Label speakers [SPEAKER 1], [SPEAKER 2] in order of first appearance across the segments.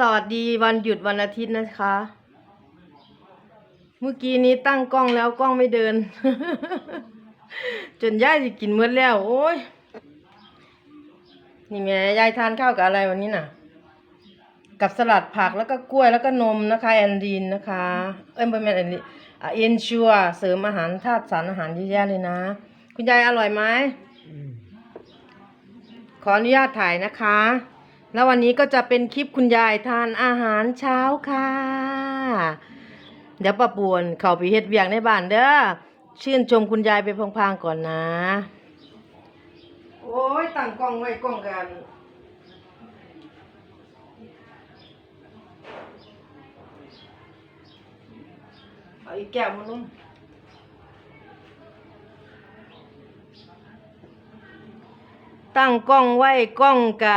[SPEAKER 1] สวัสดีวันหยุดวันอาทิตย์นะคะ เมื่อกี้นี้ตั้งกล้องแล้วกล้องไม่เดิน จนย่ายจะกินเมื่อแล้ว โอ้ยนี่แม่ยายทานข้าวกับอะไรวันนี้น่ะ กับสลัดผักแล้วก็กล้วยแล้วก็นมนะคะแอนดีนนะคะ เอ้ยไม่แม่นแอนดีนอะเอ็นชัวเสริมอาหารธาตุสารอาหารเยอะแยะเลยนะ คุณยายอร่อยไหมขออนุญาตถ่ายนะคะ แล้ววันนี้ก็จะเป็นคลิปคุณยายทานอาหารเช้าค่ะ เดี๋ยวป้าปวนเข้าไปเฮ็ดเวียงในบ้านเด้อชื่นชมคุณยายไปพลางๆก่อนนะ โอ้ยตั้งกล้องไว้กล้องกันเอาอีกแก้วมานุ่มตั้งกล้องไว้กล้องกะ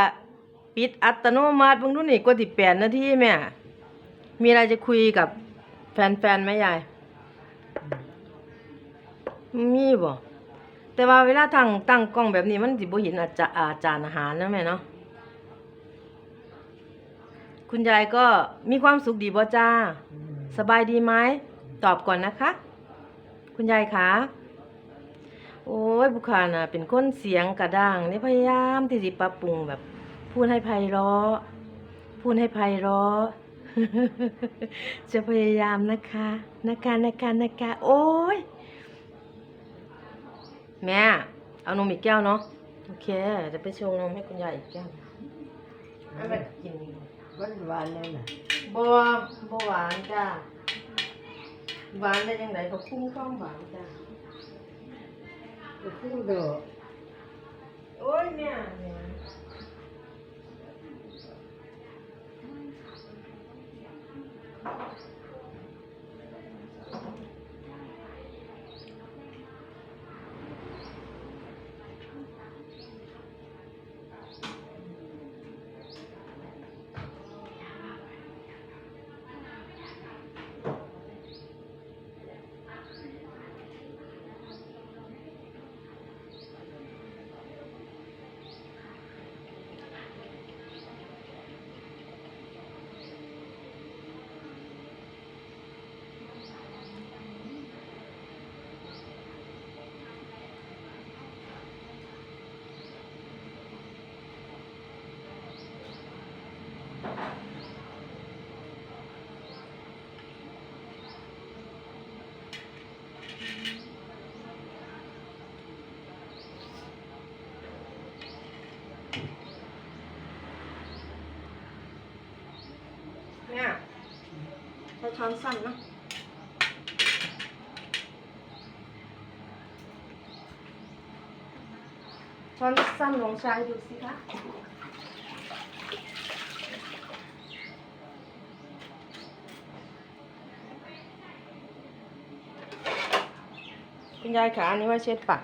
[SPEAKER 1] ปิดอัตโนมัติเบิ่งดูนี่กว่าสิแปดนาทีแม่ มีอะไรจะคุยกับแฟนๆไหมยาย มีบ่แต่ว่าเวลาตั้งตั้งกล้องแบบนี้มันสิบ่เห็นอาจาอาจารย์อาหารนะแม่เนาะคุณยายก็มีความสุขดีบ่จ้า สบายดีไหมตอบก่อนนะคะ คุณยายคะโอ้ยบุคาน่ะเป็นคนเสียงกระด้างนี่พยายามที่สิปรับปรุงแบบ พูดให้ไพเราะพูดให้ไพเราะจะพยายามนะคะนะคะนะคะนะคะโอ้ยแม่เอานมอีกแก้วเนาะโอเคจะไปชงนมให้คุณยายอีกแก้วให้มันกิน
[SPEAKER 2] มันหวานเลยน่ะ
[SPEAKER 1] บ่บ่หวานจ้าหวานได้ยังไงก็คุ้มข้องหวานจ้า
[SPEAKER 2] ก็คือเด้อ
[SPEAKER 1] โอ้ยแม่แม่แม่ใช้ช้อนสั้นเนาะช้อนสั้นลองใช้ดูสิคะคุณยายขาอันนี้ไว่าเช็ดปาก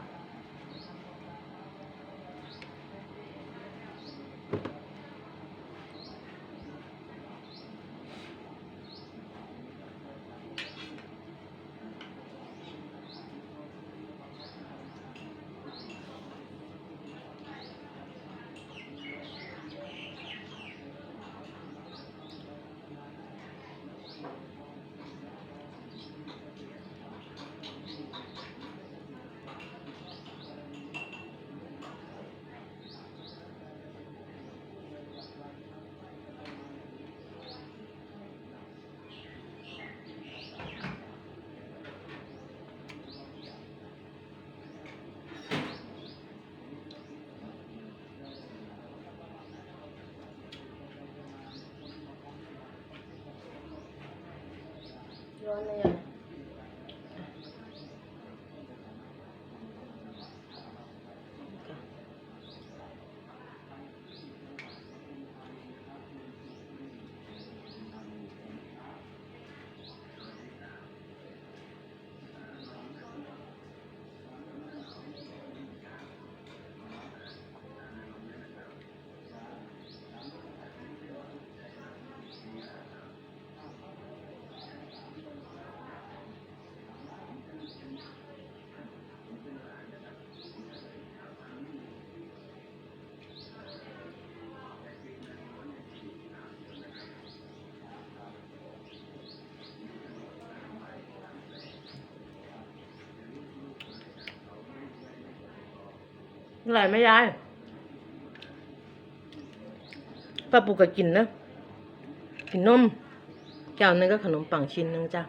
[SPEAKER 1] ร้ อร่อยไหมยายป้าปูก็กินนะกินนมแก้วนึงก็ขนมปังชิ้นหนึงจ้ะ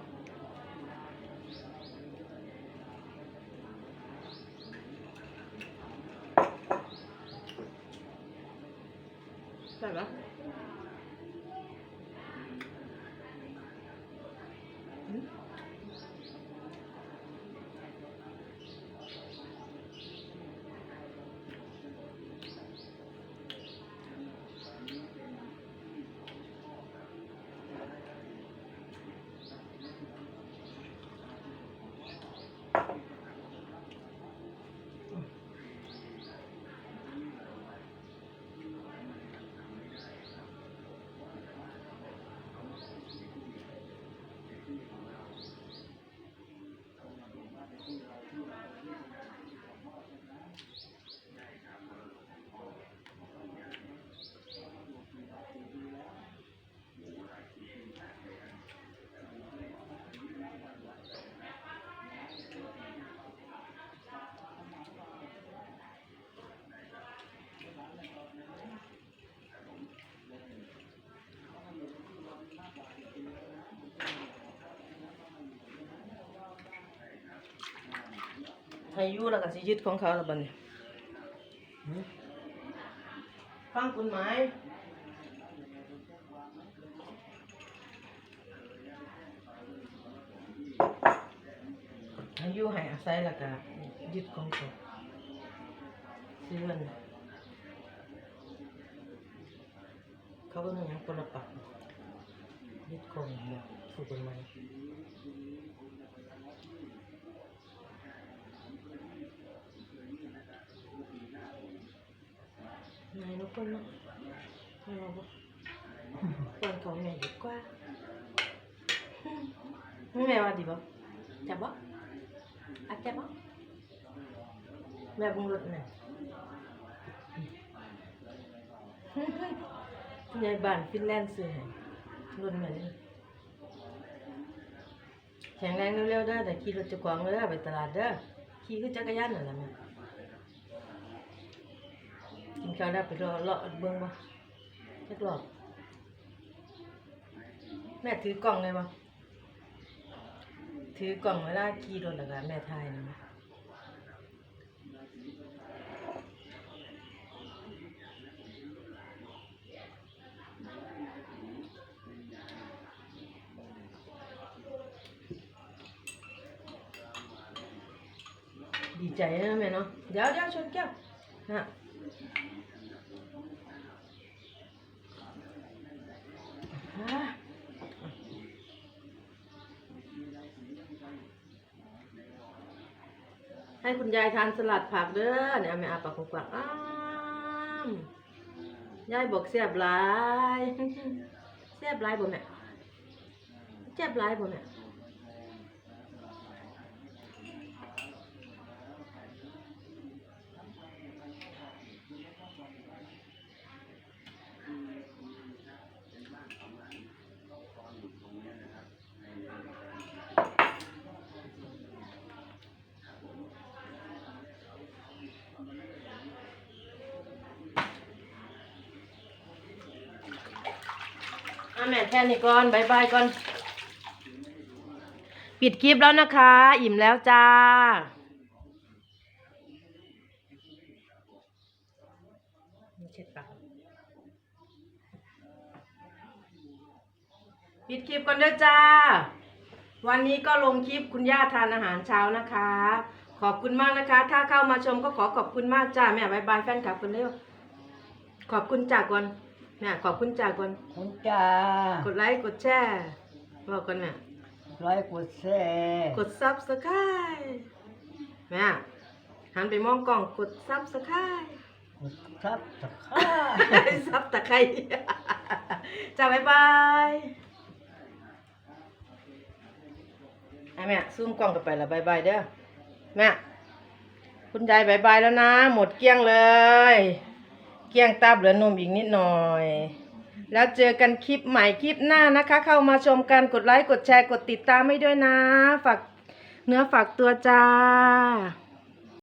[SPEAKER 1] ใช่ไหม ให้อยู่แล้วก็สิยึดของเขาแล้วบัดนี้
[SPEAKER 2] หืม
[SPEAKER 1] ฟังคุณหมายให้อยู่ให้อาศัยแล้วก็ยึดของเขาเสื่อนเขาก็มีอย่างคนละปักยึดของแบบถูกกฎหมายนายนก คนเนาะเอาบ่คนของแม่ดีกว่าไม่แม่ว่าดีบ่จับบ่อาจับบ่แม่บุงรถแม่ยายบ้านฟินแลนด์ซื้อให้รถแม่นี่แข็งแรงเร็วๆเด้แต่ขี่รถจะกวางเด้อไปตลาดเด้อขี่คือจักรยานนั่นแหละแม่ กินข้าวแล้วไปรอเลาะเบิ่งบ่จักรอบแม่ถือกล่องเลยบ่ถือกล่องเวลาขี่รถแล้วก็แม่ถ่ายนะดีใจนะแม่เนาะเดี๋ยวเดี๋ยวชนแก้วนะอะ ให้คุณยายทานสลัดผักเด้อเนี่ยแม่อาปากกว้างๆอ้ามยายบอกเสียบลายเสียบลายบ่แม่เสียบลายบ่แม่ อะแม่แค่นี้ก่อนบายบายก่อน ปิดคลิปแล้วนะคะ อิ่มแล้วจ้าเช็ดปากปิดคลิปก่อนเด้อจ้า วันนี้ก็ลงคลิปคุณย่าทานอาหารเช้านะคะ ขอบคุณมากนะคะ ถ้าเข้ามาชมก็ขอขอบคุณมากจ้า แม่บายบายแฟนคลับคนเร็ว ขอบคุณจากก่อน แม่ขอบคุณจากก่อน
[SPEAKER 2] คุณจ้าก
[SPEAKER 1] ดไลค์กดแชร์บอกก่อนแม่
[SPEAKER 2] ร้อยกดแชร์
[SPEAKER 1] กดซับสไครต์แม่หันไปมองกล่องกดซับสไครต์
[SPEAKER 2] กดซับตะไคร้
[SPEAKER 1] ซับตะไคร้จ้าบ๊ายบายไอ้แม่ซูมกล้องกันไปแล้วบายบายเด้อแม่คุณยายบายบายแล้วนะ หมดเกลี้ยงเลย เกลี้ยงตับเหลือนมอีกนิดหน่อย แล้วเจอกันคลิปใหม่คลิปหน้านะคะ เข้ามาชมกันกดไลค์กดแชร์กดติดตามให้ด้วยนะ ฝากเนื้อฝากตัวจ้า